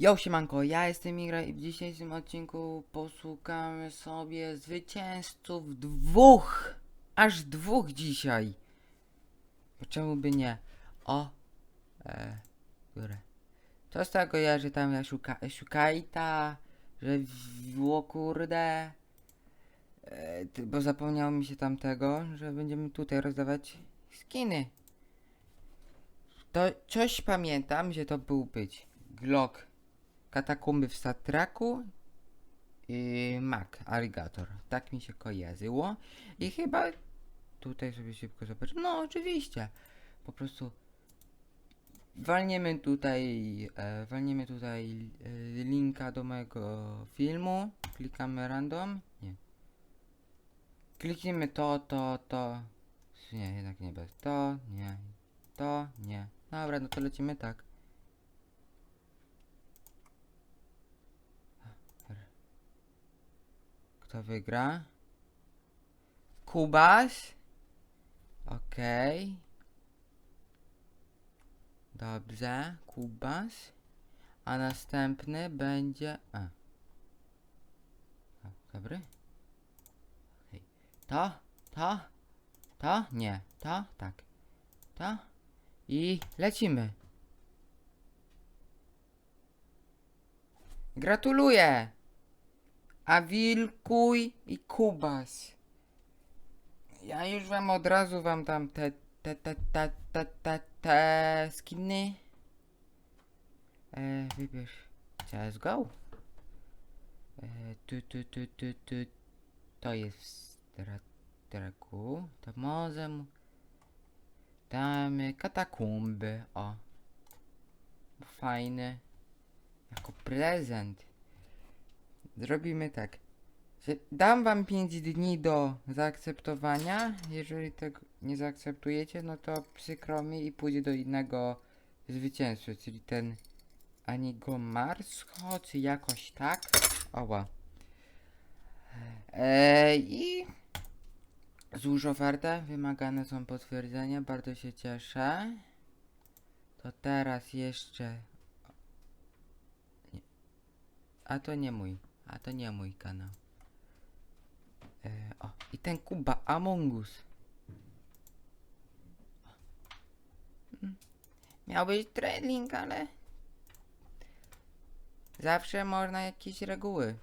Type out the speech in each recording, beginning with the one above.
Yo, siemanko, ja jestem Igra i w dzisiejszym odcinku posłukamy sobie zwycięzców dwóch, aż dwóch dzisiaj. Czemu by nie? O, e, które? Co z tego ja, że tam ja szuka, szukajta, że w- o kurde, e, bo zapomniało mi się tam tego, że będziemy tutaj rozdawać skiny. To coś pamiętam, że to był być Glock Katakumby w Satraku i Mac Alligator. Tak mi się kojarzyło. I chyba tutaj sobie szybko zobaczę. No oczywiście. Po prostu walniemy tutaj e, walniemy tutaj e, linka do mojego filmu. Klikamy random. Nie. Klikniemy to, to, to. Nie, jednak nie bez to, nie. To, nie. Dobra, no to lecimy tak. Kto wygra? Kubas? Okej. Dobrze, Kubas. A następny będzie... A. A dobry? Okej. To? To? To? Nie. To? Tak. To? I lecimy. Gratuluję! A Wilkuj i Kubas. Ja już wam od razu wam dam te, te, te, te, te, te, te skiny. E, wybierz CSGO. E, tu, tu, tu, tu, tu. To jest w strateku. To może mu damy katakumby. O. Fajny. Jako prezent. Zrobimy tak. Dam wam 5 dni do zaakceptowania. Jeżeli tego nie zaakceptujecie, no to przykro mi i pójdzie do innego zwycięzcy, czyli ten Anigo Marsko, czy jakoś tak. Oła. Eee, I złóż ofertę. Wymagane są potwierdzenia. Bardzo się cieszę. To teraz jeszcze a to nie mój. A to nie mój kanał. E, o, i ten Kuba Among Us. Mm. Miał być trailing, ale... Zawsze można jakieś reguły.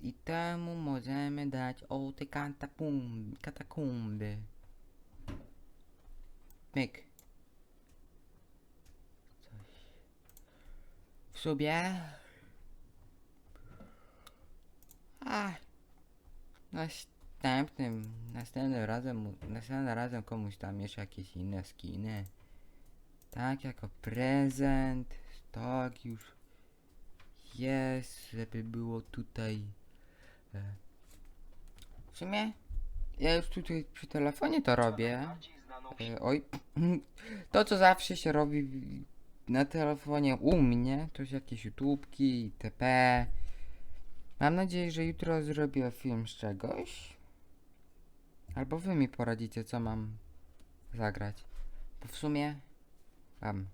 I temu możemy dać o te katakumby. katakumby. Myk. Coś. W sobie a, następnym, następnym razem, następnym razem komuś tam jeszcze jakieś inne skiny. Tak, jako prezent, tak już jest, żeby było tutaj. E, w sumie, ja już tutaj przy telefonie to robię. E, oj, to co zawsze się robi na telefonie u mnie, to jest jakieś YouTubki, itp. Mam nadzieję, że jutro zrobię film z czegoś. Albo wy mi poradzicie, co mam zagrać. Bo w sumie mam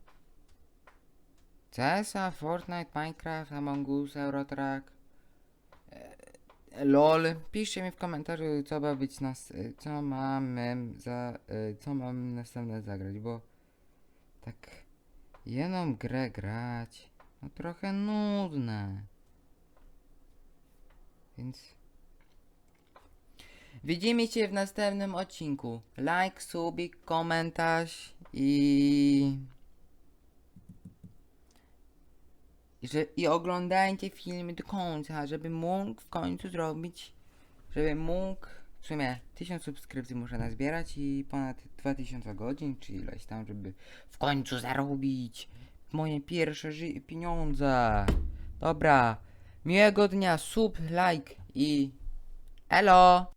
CSa, Fortnite, Minecraft, Among Us, Eurotrack, e, LOL. Piszcie mi w komentarzu, co ma być nas, e, co mamy za, e, co mam następne zagrać, bo tak jedną grę grać, no trochę nudne. Więc widzimy się w następnym odcinku. Like, subik, komentarz i... Że, I oglądajcie filmy do końca, żeby mógł w końcu zrobić, żeby mógł, w sumie 1000 subskrypcji muszę nazbierać i ponad 2000 godzin, czy ileś tam, żeby w końcu zarobić moje pierwsze pieniądze. Dobra, miłego dnia, sub, like i elo!